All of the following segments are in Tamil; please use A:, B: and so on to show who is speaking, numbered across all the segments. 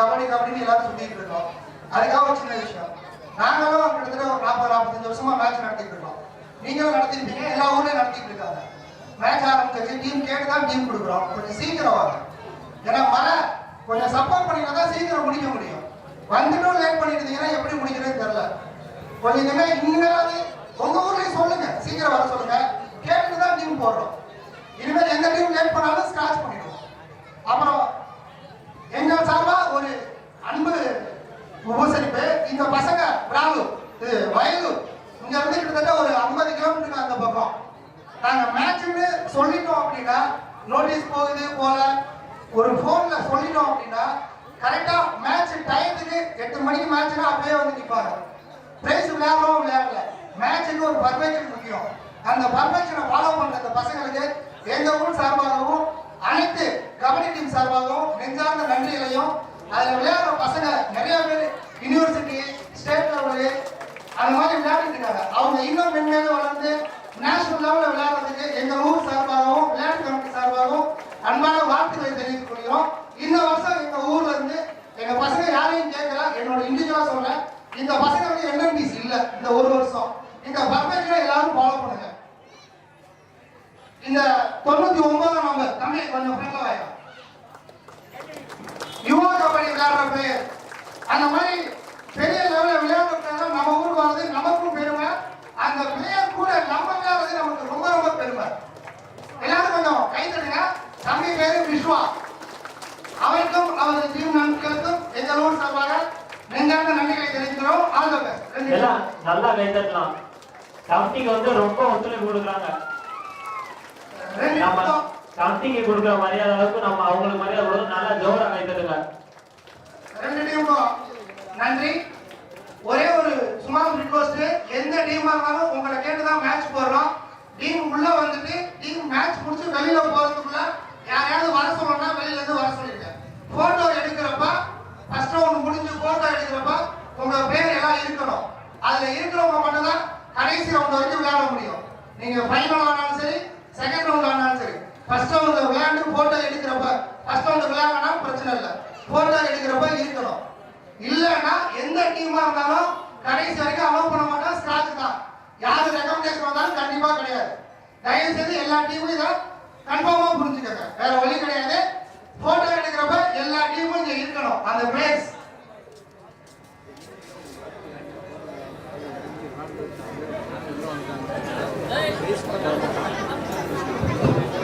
A: கபடி கபடின்னு எல்லாரும் சொல்லிட்டு இருக்கோம். அதுக்காக ஒரு சின்ன விஷயம். நாங்களும் கிட்டத்தட்ட ஒரு நாற்பது நாற்பத்தஞ்சு வருஷமா மேட்ச் நடத்திட்டு இருக்கோம். நீங்களும் நடத்திருப்பீங்க எல்லா ஊர்லயும் நடத்திட்டு இருக்காங்க. மேட்ச் ஆரம்பிச்சு டீம் கேட்டு தான் டீம் கொடுக்குறோம். கொஞ்சம் சீக்கிரம் வாங்க. ஏன்னா மழை கொஞ்சம் சப்போர்ட் பண்ணினா தான் சீக்கிரம் முடிக்க முடியும். வந்துட்டும் லேட் பண்ணிட்டு எப்படி முடிக்கிறதுன்னு தெரியல. கொஞ்சம் இனிமே இனிமேலாவது உங்க ஊர்லயும் சொல்லுங்க. சீக்கிரம் வர சொல்லுங்க. கேட்டு தான் டீம் போடுறோம். இனிமேல் எந்த டீம் லேட் பண்ணாலும் ஸ்கிராச் பண்ணிடுவோம். அப்புறம் எங்கள் சார்பாக ஒரு அன்பு உபசரிப்பு. இந்த பசங்க பிராலூர் இது வயலூர் இங்க இருந்து கிட்டத்தட்ட ஒரு ஐம்பது கிலோமீட்டர் அந்த பக்கம். நாங்க மேட்ச்னு சொல்லிட்டோம் அப்படின்னா நோட்டீஸ் போகுது போல. ஒரு போன்ல சொல்லிட்டோம் அப்படின்னா கரெக்டா மேட்ச் டயத்துக்கு எட்டு மணிக்கு மேட்ச்னா அப்படியே வந்து நிற்பாங்க பிரைஸ் விளையாடுறோம் விளையாடல. மேட்ச்னு ஒரு பர்ஃபெக்ஷன் முக்கியம். அந்த பர்ஃபெக்ஷனை ஃபாலோ பண்ற அந்த பசங்களுக்கு எங்க ஊர் சார்பாக அனைத்து கபடி டீம் சார்பாகவும் நெஞ்சார்ந்த நன்றிகளையும் அதுல விளையாடுற பசங்க நிறைய பேர் யூனிவர்சிட்டி ஸ்டேட் லெவலு அந்த மாதிரி விளையாடிட்டு இருக்காங்க அவங்க இன்னும் மென்மேலும் வளர்ந்து நேஷனல் லெவலில் விளையாடுறதுக்கு எங்கள் ஊர் சார்பாக விளையாட்டு கமிட்டி சார்பாகவும் அன்பான வாழ்த்துக்களை தெரிவித்துக் கொள்கிறோம் இந்த வருஷம் எங்க ஊர்ல இருந்து எங்க பசங்க யாரையும் கேட்கல என்னோட இண்டிவிஜுவலா சொல்றேன் இந்த பசங்க வந்து என்எம்டிசி இல்ல இந்த ஒரு வருஷம் இந்த பர்ஃபெக்ஷனை எல்லாரும் ஃபாலோ பண்ணுங்க இந்த தொண்ணூத்தி ஒன்பதாம் நம்பர் தம்பி கொஞ்சம் ஃப்ரெண்ட்ல வாங்க யுவா கபடி விளையாடுற பிளேயர் அந்த மாதிரி பெரிய லெவலில் விளையாடுறதுனால நம்ம ஊருக்கு வர்றது நமக்கும் பெருமை அந்த பிளேயர் கூட நம்ம விளையாடுறது நமக்கு பெருமை எல்லாரும் கொஞ்சம் கை தட்டுங்க. தம்பி பேரு விஸ்வா. அவருக்கும் அவரது டீம் நண்பர்களுக்கும் எங்கள் ஊர் சார்பாக நெஞ்சார்ந்த நன்றிகளை தெரிவிக்கிறோம். ஆல் தி பெஸ்ட்
B: எல்லாம் நல்லா கைத்தட்டலாம் கமிட்டிக்கு வந்து ரொம்ப ஒத்துழைப்பு கொடுக்குறாங்க. நம்ம கமிட்டிக்கு கொடுக்குற மரியாதை அளவுக்கு நம்ம அவங்களுக்கு மரியாதை கொடுத்து நல்லா ஜோரா
A: ரெண்டு டீமுக்கும் நன்றி. ஒரே ஒரு சுமார் ரிக்வஸ்ட் எந்த டீமா இருந்தாலும் உங்களை கேட்டு தான் மேட்ச் போடுறோம். டீம் உள்ள வந்துட்டு டீம் மேட்ச் முடிச்சு வெளியில போறதுக்குள்ள யாரையாவது வர சொல்லணும்னா வெளியில இருந்து வர சொல்லிருங்க போட்டோ எடுக்கிறப்ப ஃபர்ஸ்ட் ரவுண்ட் முடிஞ்சு போட்டோ எடுக்கிறப்ப உங்க பேர் எல்லாம் இருக்கணும் அதுல இருக்கிறவங்க மட்டும் தான் கடைசி ரவுண்ட் வரைக்கும் விளையாட முடியும் நீங்க ஃபைனல் ஆனாலும் சரி செகண்ட் ரவுண்ட் ஆனாலும் சரி ஃபர்ஸ்ட் ரவுண்ட் விளையாண்டு போட்டோ எடுக்கிறப்ப ஃபர்ஸ்ட் ரவுண்ட் விளையாடனா பிரச்சனை இல்லை போட்டோ எடுக்கிறப்ப இருக்கணும் இல்லைன்னா எந்த டீமா இருந்தாலும் கடைசி வரைக்கும் அலோவ் பண்ண மாட்டோம் ஸ்கிராட்ச் தான் யாரு ரெக்கமெண்டேஷன் வந்தாலும் கண்டிப்பா கிடையாது தயவு செய்து எல்லா டீமும் இதை கன்ஃபார்மா புரிஞ்சுக்கோங்க வேற வழி கிடையாது போட்டோ எடுக்கிறப்ப எல்லா டீமும் on the அந்த பிளேஸ்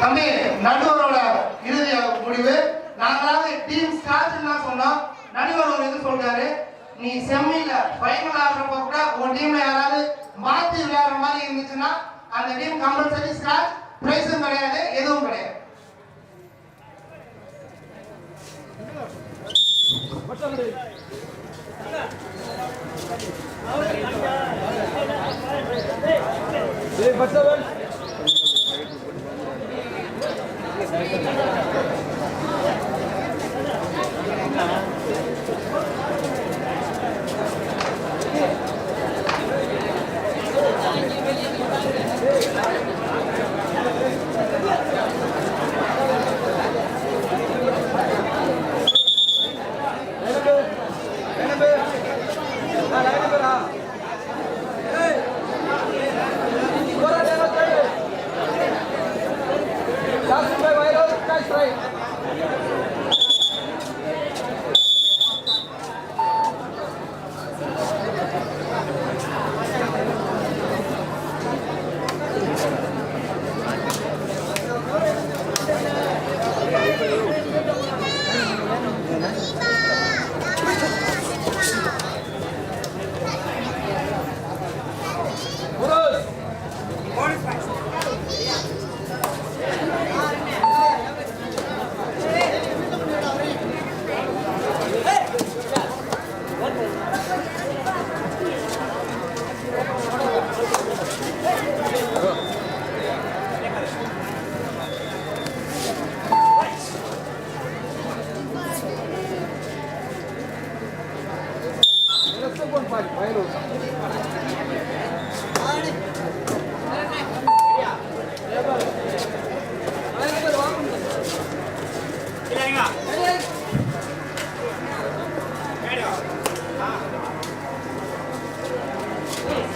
A: தம்பி நடுவரோட இறுதி முடிவு. நாங்களாவது டீம் ஸ்டார்ட்னா சொன்னோம். நடுவர் ஒரு இது சொல்றாரு? நீ செம்மில ஃபைனல் ஆடுறப்ப கூட உன் டீம்ல யாராவது மாத்தி விளையாடுற மாதிரி இருந்துச்சுன்னா அந்த டீம் கம்பல்சரி ஸ்டார்ட் பிரைஸும் கிடையாது எதுவும் கிடையாது. பச்சவன்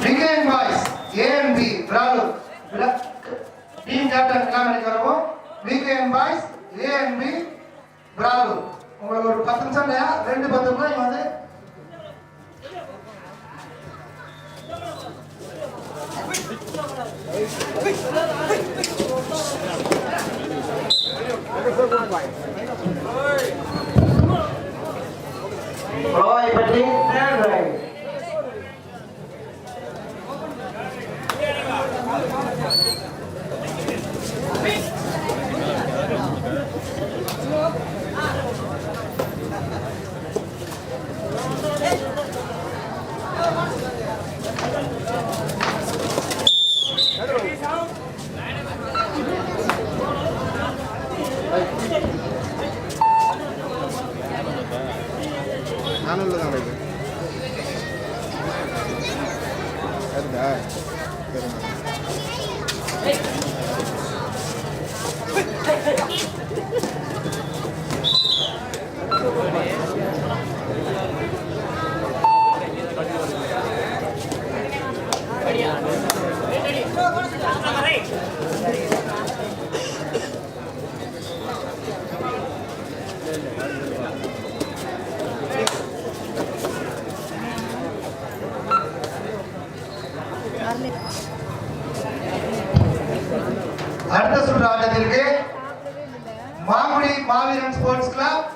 A: design boys A and B பிராலு team captain விளாமணிக்கு வரவும் weekend boys A and B பிராலு உங்களுக்கு ஒரு பத்து நிமிஷம் இல்லையா ரெண்டு பத்து நிமிஷம் வந்து
C: Thank you. Rồi,
D: bật đi. Rồi. 哎。
A: அடுத்த சுற்று ஆட்டத்திற்கு மாங்குடி மாவீரன் ஸ்போர்ட்ஸ் கிளப்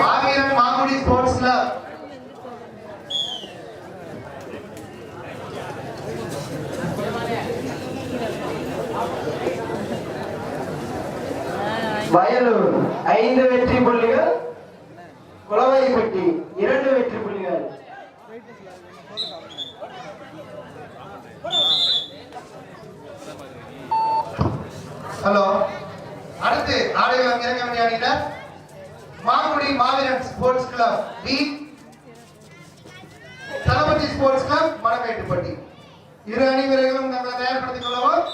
A: மாவீரன் மாங்குடி ஸ்போர்ட்ஸ் கிளப்
C: வயலூர் ஐந்து வெற்றி புள்ளிகள் குளவாய்ப்பட்டி இரண்டு வெற்றி புள்ளிகள்.
A: ஹலோ. அடுத்து ஆடுகளம் இறங்க வேண்டிய அணியினர் Mangudi Maveeran sports club B Thalapathy sports club Manamettupatti. இரு அணி வீரர்களும் நாங்கள் தயார்படுத்திக் கொள்ளவும்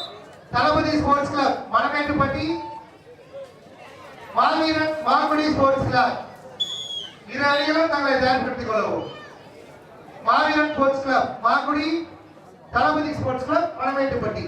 A: தளபதி ஸ்போர்ட்ஸ் கிளப் மணமேட்டுப்பட்டி மாவீரன் மாங்குடி ஸ்போர்ட்ஸ் கிளப் இரு அணிகளும் தங்களை தயார்படுத்திக் கொள்ளவும் Maveeran sports club Mangudi Thalapathy sports club Manamettupatti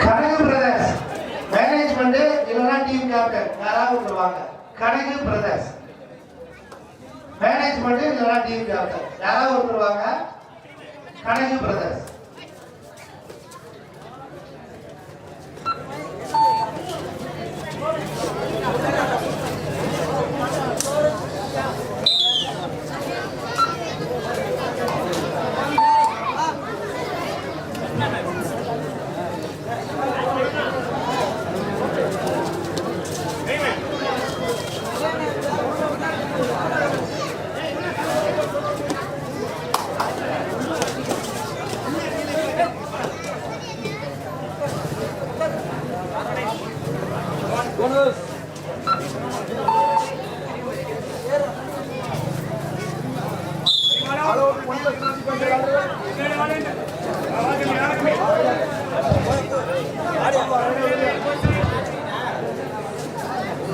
A: Kanagu brothers management இல்லைன்னா டீம் கேப்டன் யாராவது சொல்லுவாங்க கனகு பிரதர்ஸ் மேனேஜ்மெண்ட் இல்லைன்னா டீம் கேப்டன் யாராவது ஒருத்தர் வாங்க கனகு பிரதர்ஸ்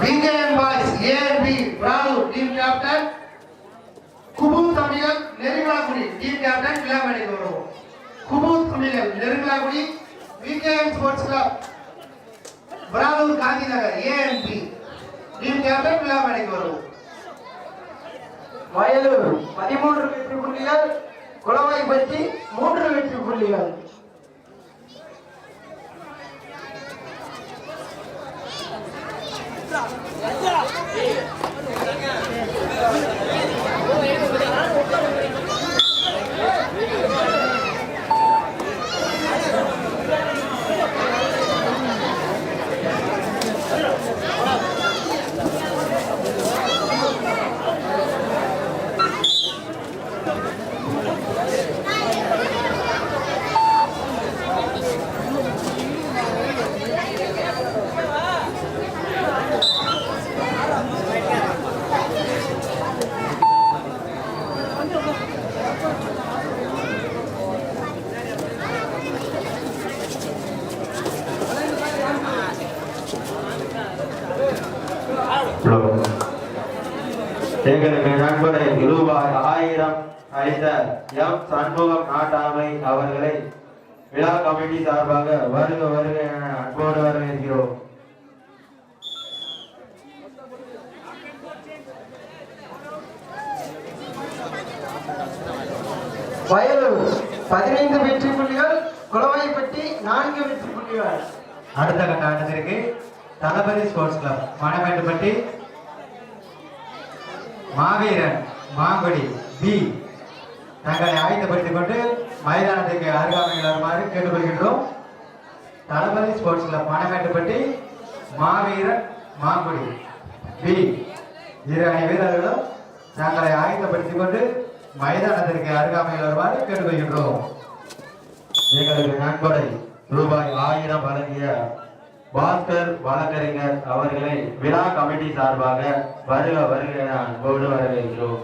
A: விங்கன் பாய்ஸ் ஏ அண்ட் பி பிராவு டீம் கேப்டன் குபு தமிழன் நெருங்கலாக்குடி டீம் கேப்டன் விழாமேடைக்கு வருவோம் குபு Tamizhan Nerungalakudi VKM sports club Pravur Gandhi Nagar A team captain விழாமேடைக்கு வருவோம்.
C: வயலூர் பதிமூன்று வெற்றி புள்ளிகள் குளவாய்பட்டி மூன்று வெற்றி புள்ளிகள்
E: எங்களுக்கு நண்பரை ரூபாய் ஆயிரம் அளித்த எம் சண்முகம் நாட்டாமை அவர்களை விழா கமிட்டி சார்பாக வருக வருக என அன்போடு வரவேற்கிறோம்.
C: வயலூர் பதினைந்து வெற்றி புள்ளிகள் குளவாய்ப்பட்டி நான்கு வெற்றி புள்ளிகள்.
F: அடுத்த கட்ட ஆட்டத்திற்கு தளபதி ஸ்போர்ட்ஸ் கிளப் மணமேட்டுப்பட்டி. மாவீரன் மாங்குடி பி. தங்களை ஆயத்தப்படுத்திக் கொண்டு மைதானத்துக்கு அருகாமையில் வருமாறு கேட்டுக்கொள்கின்றோம். தளபதி ஸ்போர்ட்ஸ் கிளப் மணமேட்டுப்பட்டி மாவீரன் மாங்குடி. பி இரு அணி வீரர்களும் தங்களை ஆயத்தப்படுத்திக் கொண்டு மைதானத்திற்கு அருகாமையில் வருமாறு கேட்டுக்கொள்கின்றோம்.
E: எங்களுக்கு நன்கொடை ரூபாய் ஆயிரம் வழங்கிய பாஸ்கர் வழக்கறிஞர் அவர்களை விழா கமிட்டி சார்பாக வருக வருக என அன்போடு வரவேற்கிறோம்.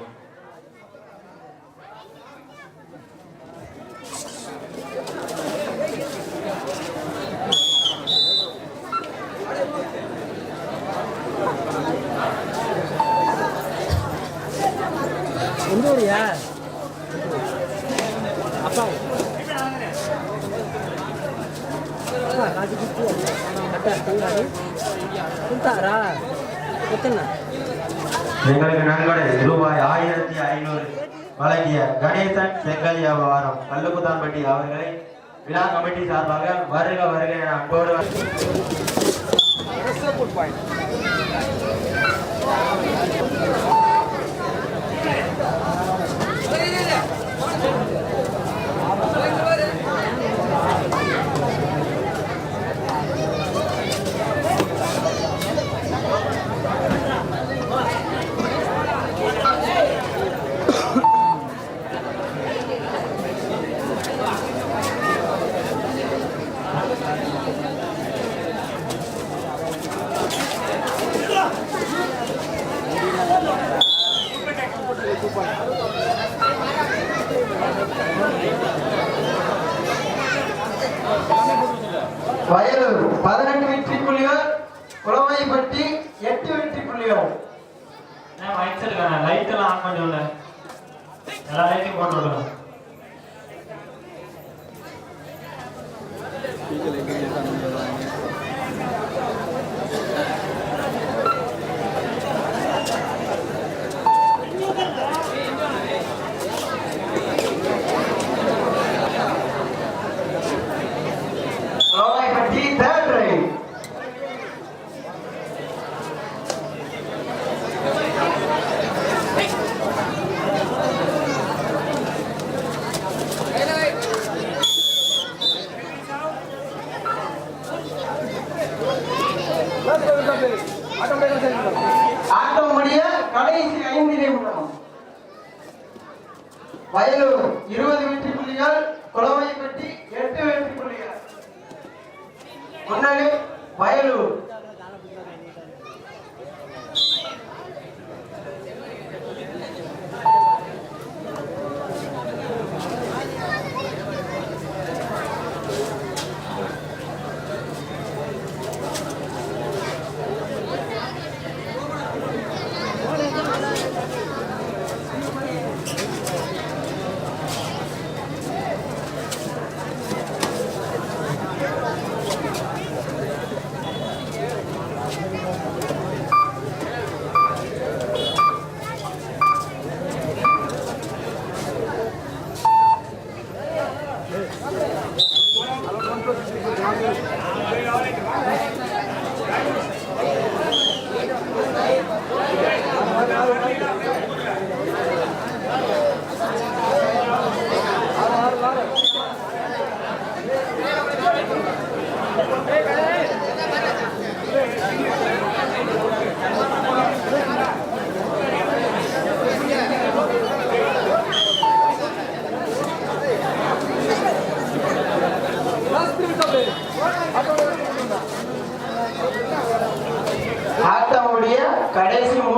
E: எங்களுக்கு நன்கொடை ரூபாய் ஆயிரத்தி ஐநூறு வழங்கிய கணேசன் செங்கல் வியாபாரம் கல்லுக்குதான்பட்டி அவர்களை விழா கமிட்டி சார்பாக வருக வருக என அன்போடு வர-
C: வயலூர் பதினெட்டு வெற்றி புள்ளிகள் குளவாய்ப்பட்டி எட்டு வெற்றி புள்ளிகள்
B: நான் மைக் செட் லைட் எல்லாம் ஆன் பண்ணி விடல எல்லா லைட்டையும் போட்டு விடுங்க
C: குளவாய்ப்பட்டி ஆட்டம் கடைசி மூன்று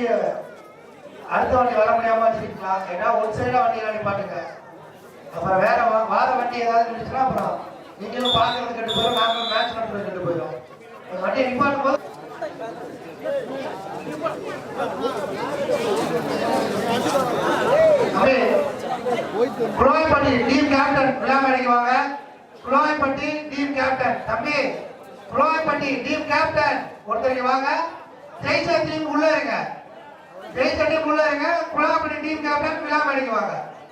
A: வண்டியை அடுத்த வண்டி வர முடியாம வச்சுக்கலாம் ஏன்னா ஒரு சைடா வண்டியை நிப்பாட்டுங்க. அப்புறம் வேற வா- வார வண்டி ஏதாவது இருந்துச்சுன்னா அப்புறம் நீங்களும் பார்க்கறது கெட்டு போயிடும் நாங்களும் மேட்ச் நடத்துறது கெட்டு போயிடும் அந்த வண்டியை நிப்பாட்டும் போது அப்படியே குளோயப்பட்டி டீம் கேப்டன் விழாமேடைக்கு வாங்க. குளோயப்பட்டி டீம் கேப்டன் தம்பி குளோயப்பட்டி டீம் கேப்டன் ஒருத்தருக்கு வாங்க. ஜெயிச்ச டீம் உள்ள இருங்க. ஜெயிச்ச டீம் உள்ள டீம் கேப்டன் விழாமேடைக்கு வாங்க